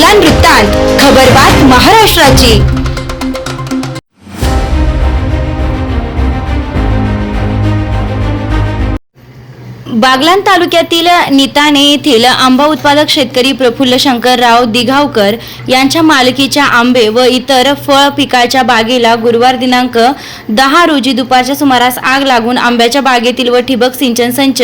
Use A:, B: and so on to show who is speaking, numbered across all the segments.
A: बागलान वृत्तांत खबरबात महाराष्ट्राची. बागलान तालुक्यातील निताने येथील आंबा उत्पादक शेतकरी प्रफुल्ल शंकरराव दिघावकर यांच्या मालकीच्या आंबे व इतर फळ पिकाच्या बागेला गुरुवार दिनांक दहा रोजी दुपारच्या सुमारास आग लागून आंब्याच्या बागेतील व ठिबक सिंचन संच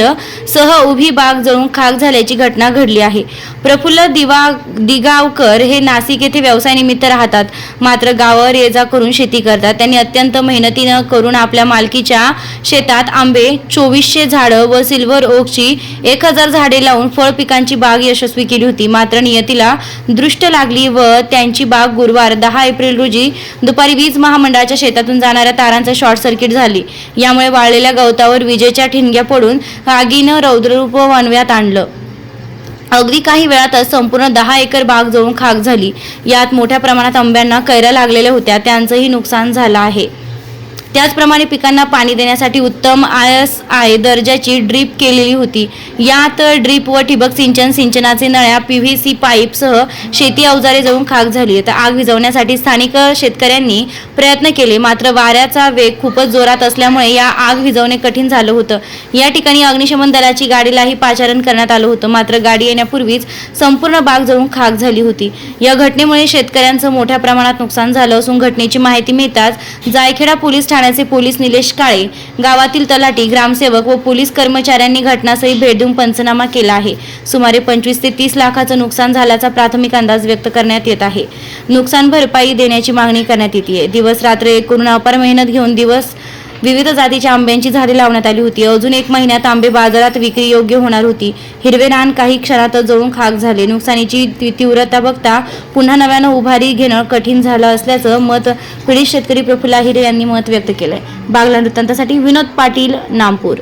A: सह उभी बाग जळून खाक झाल्याची घटना घडली आहे. प्रफुल्ल दिवा दिगावकर हे नाशिक येथे व्यवसायानिमित्त राहतात. मात्र गावावर ये जा करून शेती करतात. त्यांनी अत्यंत मेहनतीनं करून आपल्या मालकीच्या शेतात आंबे चोवीसशे झाडं व सिल्वर ओकची एक हजार झाडे लावून फळ पिकांची बाग यशस्वी केली होती. मात्र नियतीला दृष्ट लागली व त्यांची बाग गुरुवार दहा एप्रिल रोजी दुपारी वीज महामंडळाच्या शेतातून जाणाऱ्या तारांचं शॉर्ट सर्किट झाली. यामुळे वाळलेल्या गवतावर विजेच्या ठिणग्या पडून आगीनं रौद्ररूप वनव्यात आणलं. अगदी काही वेळातच संपूर्ण दहा एकर बाग जळून खाक झाली. यात मोठ्या प्रमाणात आंब्यांना कैऱ्या लागलेल्या होत्या. त्यांचंही नुकसान झालं आहे. त्याचप्रमाणे पिकांना पाणी देण्यासाठी उत्तम आय एस आय दर्जाची ड्रीप केलेली होती. यात ड्रीप व ठिबक सिंचन सिंचनाचे नळ्या पी व्ही सी पाईपसह शेती अवजारे जळून खाक झाली तर आग विझवण्यासाठी स्थानिक शेतकऱ्यांनी प्रयत्न केले. मात्र वाऱ्याचा वेग खूपच जोरात असल्यामुळे या आग विझवणे कठीण झालं होतं. या ठिकाणी अग्निशमन दलाची गाडीलाही पाचारण करण्यात आलं होतं. मात्र गाडी येण्यापूर्वीच संपूर्ण बाग जळून खाक झाली होती. या घटनेमुळे शेतकऱ्यांचं मोठ्या प्रमाणात नुकसान झालं असून घटनेची माहिती मिळताच जायखेडा पोलीस ठाण्याचे पोलीस निलेश काळे गावातील तलाठी ग्रामसेवक व पोलीस कर्मचाऱ्यांनी घटनास्थळी भेट देऊन पंचनामा केला आहे. सुमारे पंचवीस ते तीस लाखाचं नुकसान झाल्याचा प्राथमिक अंदाज व्यक्त करण्यात येत आहे. नुकसान भरपाई देण्याची मागणी करण्यात येते दिवस रात्र एक करून अपार मेहनत घेऊन दिवस विविध जातीच्या आंब्यांची झाडे लावण्यात आली होती. अजून एक महिन्यात आंबे बाजारात विक्री योग्य होणार होती. हिरवे रान काही क्षणातच जळून खाक झाले. नुकसानीची ती- तीव्रता बघता पुन्हा नव्यानं उभारी घेणं कठीण झालं असल्याचं मत पीडित शेतकरी प्रफुल्ला हिरे यांनी मत व्यक्त केलंय. बागला वृत्तांतासाठी विनोद पाटील नामपूर